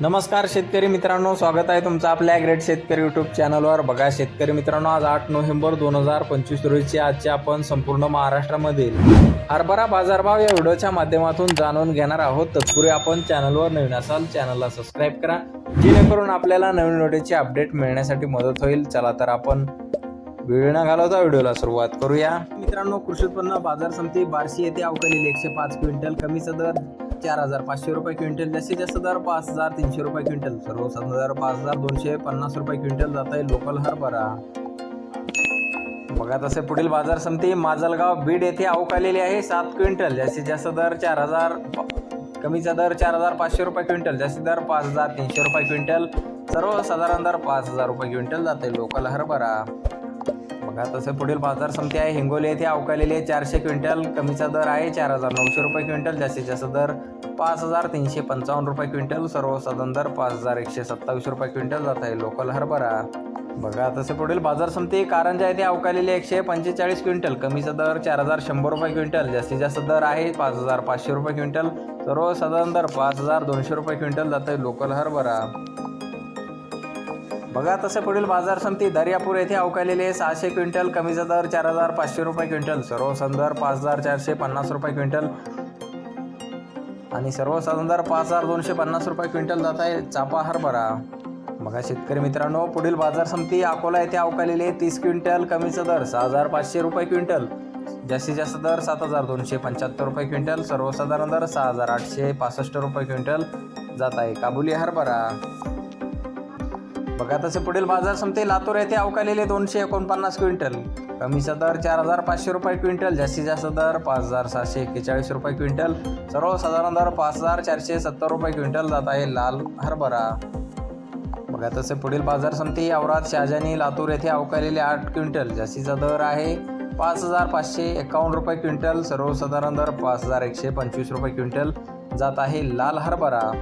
नमस्कार शेतकरी मित्रांनो स्वागत आहे तुमचं आपल्या ग्रेट शेतकरी यूट्यूब चॅनलवर बघा शेतकरी मित्रांनो आज आठ नोव्हेंबर दोन हजार पंचवीस रोजीचे आजचे आपण संपूर्ण महाराष्ट्रामधील हरभरा बाजारभाव या व्हिडिओच्या माध्यमातून जाणून घेणार आहोत. तत्पूर्वी आपण चॅनलवर नवीन असाल चॅनलला सबस्क्राईब करा. जेणेकरून आपल्याला नवीन व्हिडिओची अपडेट मिळण्यासाठी मदत होईल. चला तर आपण वेळ न घालवता व्हिडिओला सुरुवात करूया. मित्रांनो कृषी उत्पन्न बाजार समिती बार्शी येथे अवकलेली एकशे पाच क्विंटल कमी दर चार हजार पाचशे रुपये क्विंटल. जास्तीत जास्त दर पाच हजार तीनशे रुपये क्विंटल. सर्वसाधारण दर पाच हजार दोनशे पन्नास रुपये क्विंटल जात आहे लोकल हरभरा. बघा तसे पुढील बाजार समिती माजलगाव बीड येथे अवकालेली आहे सात क्विंटल. जास्तीत जास्त दर चार हजार कमीचा दर चार हजार पाचशे रुपये क्विंटल. जास्तीत दर पाच हजार तीनशे रुपये क्विंटल. सर्वसाधारण दर पाच हजार रुपये क्विंटल जाते लोकल हरभरा. सांगा. तसे पुढील बाजार समिती आहे. हिंगोली येथे अवकालेली आहे. चारशे क्विंटल. कमीचा दर आहे. चार हजार नऊशे रुपये क्विंटल. जास्तीत जास्त दर पाच हजार तीनशे पंचावन्न रुपये क्विंटल. सर्वसाधारण दर पाच हजार एकशे सत्तावीस रुपये क्विंटल. जात आहे लोकल हरभरा. बघा तसे पुढील बाजार समिती कारंजा येथे अवकालेली एकशे पंचेचाळीस क्विंटल. कमीचा दर चार हजार शंभर रुपये क्विंटल. जास्तीत जास्त दर आहे पाच हजार पाचशे रुपये क्विंटल. सर्वसाधारण दर पाच हजार दोनशे रुपये क्विंटल. जात आहे लोकल हरभरा. बघा तसे पुढील बाजार समिती दर्यापूर येथे अवकालेले आहे. सहाशे क्विंटल कमीचा दर चार हजार पाचशे रुपये क्विंटल. सर्वसाधारण दर पाच हजार चारशे पन्नास रुपये क्विंटल. आणि सर्वसाधारण दर पाच हजार दोनशे पन्नास रुपये क्विंटल जात आहे चापा हरभरा. बघा शेतकरी मित्रांनो पुढील बाजार समिती अकोला येथे अवकालेली आहे. तीस क्विंटल कमीचा दर सहा हजार पाचशे रुपये क्विंटल. जास्तीत जास्त दर सात हजार दोनशे पंच्याहत्तर रुपये क्विंटल. सर्वसाधारण दर सहा हजार आठशे पासष्ट रुपये क्विंटल जात आहे. काबुली हरभरा. बघा तसे पुढील बाजार समते लातूर येथे अवकालेले दोनशे एकोणपन्नास क्विंटल. कमीचा दर चार हजार पाचशे रुपये क्विंटल. जास्तीत जास्त दर पाच हजार सहाशे एक्केचाळीस रुपये क्विंटल. सर्वसाधारण दर पाच हजार चारशे सत्तर रुपये क्विंटल. जात आहे लाल हरभरा. बघा तसे पुढील बाजार समते औरात शहाजानी लातूर येथे अवकालेले आठ क्विंटल. जास्तीचा दर आहे पाच हजार पाचशे एकावन्न रुपये क्विंटल. सर्वसाधारण दर पाच हजार एकशे पंचवीस रुपये क्विंटल. जात आहे लाल हरभरा.